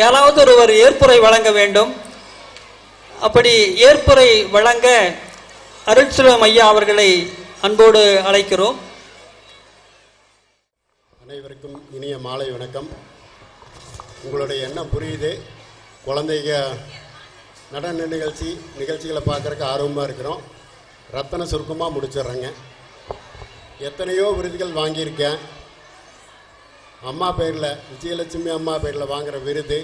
யாராவது ஒருவர் ஏற்புரை வழங்க வேண்டும். அப்படி ஏற்புரை வழங்க அருட்சுரம் ஐயா அவர்களை அன்போடு அழைக்கிறோம். அனைவருக்கும் இனிய மாலை வணக்கம். உங்களுடைய எண்ணம் புரியுது. குழந்தைங்க நடன நிகழ்ச்சி நிகழ்ச்சிகளை பார்க்குறக்கு ஆர்வமாக இருக்கிறோம். ரத்தன சுருக்கமாக முடிச்சிடுறேங்க. எத்தனையோ விருதுகள் வாங்கியிருக்கேன். அம்மா பேரில் விஜயலட்சுமி அம்மா பேரில் வாங்குகிற விருது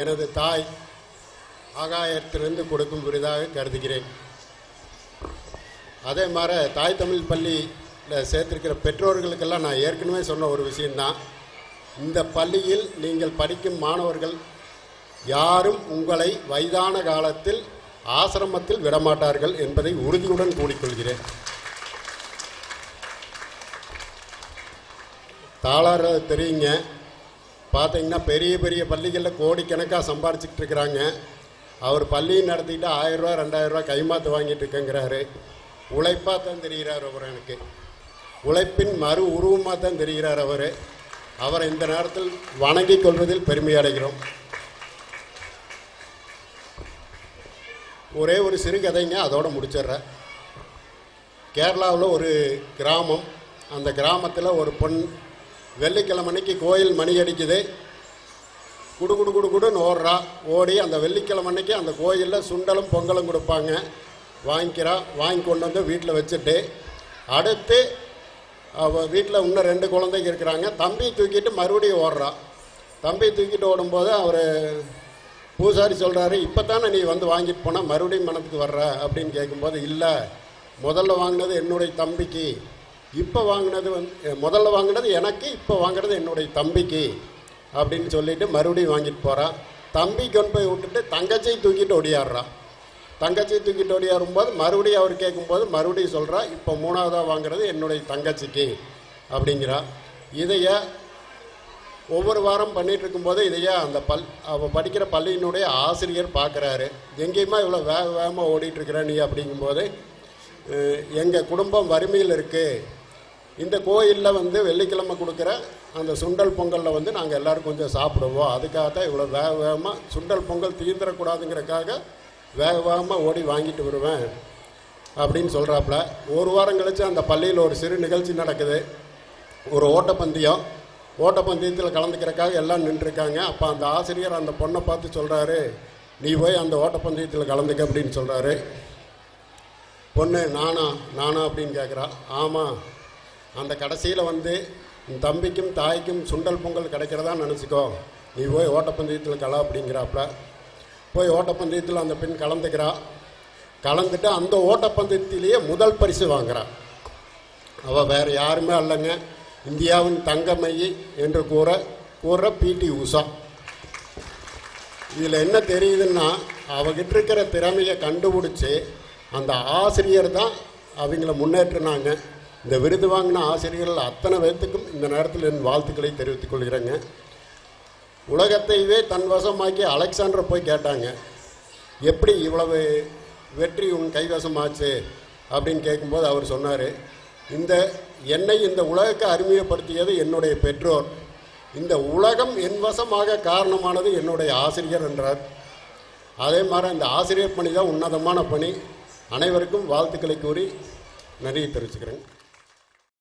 எனது தாய் ஆகாயத்திலிருந்து கொடுக்கும் விருதாக கருதுகிறேன். அதே மாதிரி தாய் தமிழ் பள்ளியில் சேர்த்திருக்கிற பெற்றோர்களுக்கெல்லாம் நான் ஏற்கனவே சொன்ன ஒரு விஷயந்தான் இந்த பள்ளியில் நீங்கள் படிக்கும் மாணவர்கள் யாரும் உங்களை வயதான காலத்தில் ஆசிரமத்தில் விடமாட்டார்கள் என்பதை உறுதியுடன் கூறிக்கொள்கிறேன். தாளார தெரியுங்க. பார்த்தீங்கன்னா பெரிய பெரிய பள்ளிகளில் கோடிக்கணக்காக சம்பாரிச்சிக்கிட்டு இருக்கிறாங்க. அவர் பள்ளியை நடத்திட்டு ஆயிரம் ரூபா ரெண்டாயிரம் கைமாத்து வாங்கிட்டு இருக்கங்கிறாரு. உழைப்பாக தான் தெரிகிறார் அவர் எனக்கு. உழைப்பின் மறு உருவமாக தான் தெரிகிறார் அவர். அவரை இந்த நேரத்தில் வணங்கிக் கொள்வதில் பெருமை அடைகிறோம். ஒரே ஒரு சிறு கதைங்க அதோட முடிச்சிடுறேன். கேரளாவில் ஒரு கிராமம். அந்த கிராமத்தில் ஒரு வெள்ளிக்கிழமை அன்னைக்கு கோயில் மணி அடிக்குது. குடு குடு குடு குடுன்னு ஓடுறா. ஓடி அந்த வெள்ளிக்கிழமை அன்னைக்கு அந்த கோயிலில் சுண்டலும் பொங்கலும் கொடுப்பாங்க. வாங்கிக்கிறா வாங்கி கொண்டு வந்து வீட்டில் வச்சுட்டு அடுத்து அவள் வீட்டில் இன்னும் ரெண்டு குழந்தைங்க இருக்கிறாங்க. தம்பி தூக்கிட்டு மறுபடியும் ஓடுறா. தம்பி தூக்கிட்டு ஓடும்போது அவர் பூசாரி சொல்கிறாரு இப்போ தானே நீ வந்து வாங்கிட்டு போனால் மறுபடியும் மனத்துக்கு வர்ற? அப்படின்னு கேட்கும்போது இல்லை முதல்ல வாங்கினது என்னுடைய தம்பிக்கு. இப்போ வாங்கினது வந்து முதல்ல வாங்கினது எனக்கு இப்போ வாங்கினது என்னுடைய தம்பிக்கு அப்படின்னு சொல்லிட்டு மறுபடியும் வாங்கிட்டு போகிறான் தம்பி கொண்டு போய் விட்டுட்டு தங்கச்சியை தூக்கிட்டு ஓடியாடுறான் தங்கச்சியை தூக்கிட்டு ஓடியாடும்போது மறுபடியும் அவர் கேட்கும்போது மறுபடியும் சொல்கிறா இப்போ மூணாவதாக வாங்குறது என்னுடைய தங்கச்சிக்கு அப்படிங்கிறா. இதைய ஒவ்வொரு வாரம் பண்ணிகிட்டு இருக்கும்போது இதையே அந்த பல் அவள் படிக்கிற பள்ளியினுடைய ஆசிரியர் பார்க்குறாரு எங்கேயுமா இவ்வளோ வேக வேகமாக ஓடிட்டுருக்குற நீ அப்படிங்கும்போது எங்கள் குடும்பம் வறுமையில் இருக்குது இந்த கோயிலில் வந்து வெள்ளிக்கிழமை கொடுக்குற அந்த சுண்டல் பொங்கலில் வந்து நாங்கள் எல்லோரும் கொஞ்சம் சாப்பிடுவோம். அதுக்காக தான் இவ்வளோ வேக வேகமாக சுண்டல் பொங்கல் தீந்துடக்கூடாதுங்கிறக்காக வேக வேகமாக ஓடி வாங்கிட்டு வருவேன் அப்படின்னு சொல்கிறாப்புல ஒரு வாரம் கழித்து அந்த பள்ளியில் ஒரு சிறு நிகழ்ச்சி நடக்குது. ஒரு ஓட்டப்பந்தயம். ஓட்டப்பந்தயத்தில் கலந்துக்கிறக்காக எல்லாம் நின்றுருக்காங்க. அப்போ அந்த ஆசிரியர் அந்த பொண்ணை பார்த்து சொல்கிறாரு நீ போய் அந்த ஓட்டப்பந்தயத்தில் கலந்துக்க அப்படின்னு சொல்கிறாரு பொண்ணு நானா நானா அப்படின்னு கேட்குறா ஆமாம் அந்த கடைசியில் வந்து உன் தம்பிக்கும் தாய்க்கும் சுண்டல் பொங்கல் கிடைக்கிறதா நினச்சிக்கோ. நீ போய் ஓட்டப்பந்தயத்தில் கலா அப்படிங்கிறாப்புல போய் ஓட்டப்பந்தயத்தில் அந்த பெண் கலந்துக்கிறா. கலந்துட்டு அந்த ஓட்டப்பந்தயத்திலேயே முதல் பரிசு வாங்குறா. அவள் வேறு யாருமே அல்லங்க. இந்தியாவின் தங்கமையை என்று கூற கூற பிடி உஷா இதில் என்ன தெரியுதுன்னா அவகிட்ட இருக்கிற திறமையை கண்டுபிடிச்சி அந்த ஆசிரியர் தான் அவங்கள முன்னேற்றினாங்க. இந்த விருது வாங்கின ஆசிரியர்கள் அத்தனை பேர்த்துக்கும் இந்த நேரத்தில் என் வாழ்த்துக்களை தெரிவித்துக் கொள்கிறேங்க. உலகத்தையவே தன் வசமாக்கி அலெக்சாண்டரை போய் கேட்டாங்க எப்படி இவ்வளவு வெற்றி உன் கைவசமாச்சு? அப்படின்னு கேட்கும்போது அவர் சொன்னார் இந்த என்னை இந்த உலகக்கு அறிமுகப்படுத்தியது என்னுடைய பெற்றோர். இந்த உலகம் என் வசமாக காரணமானது என்னுடைய ஆசிரியர் என்றார். அதே மாதிரி அந்த ஆசிரியர் பணி தான் உன்னதமான பணி. அனைவருக்கும் வாழ்த்துக்களை கூறி நன்றியை தெரிவிச்சுக்கிறேன்.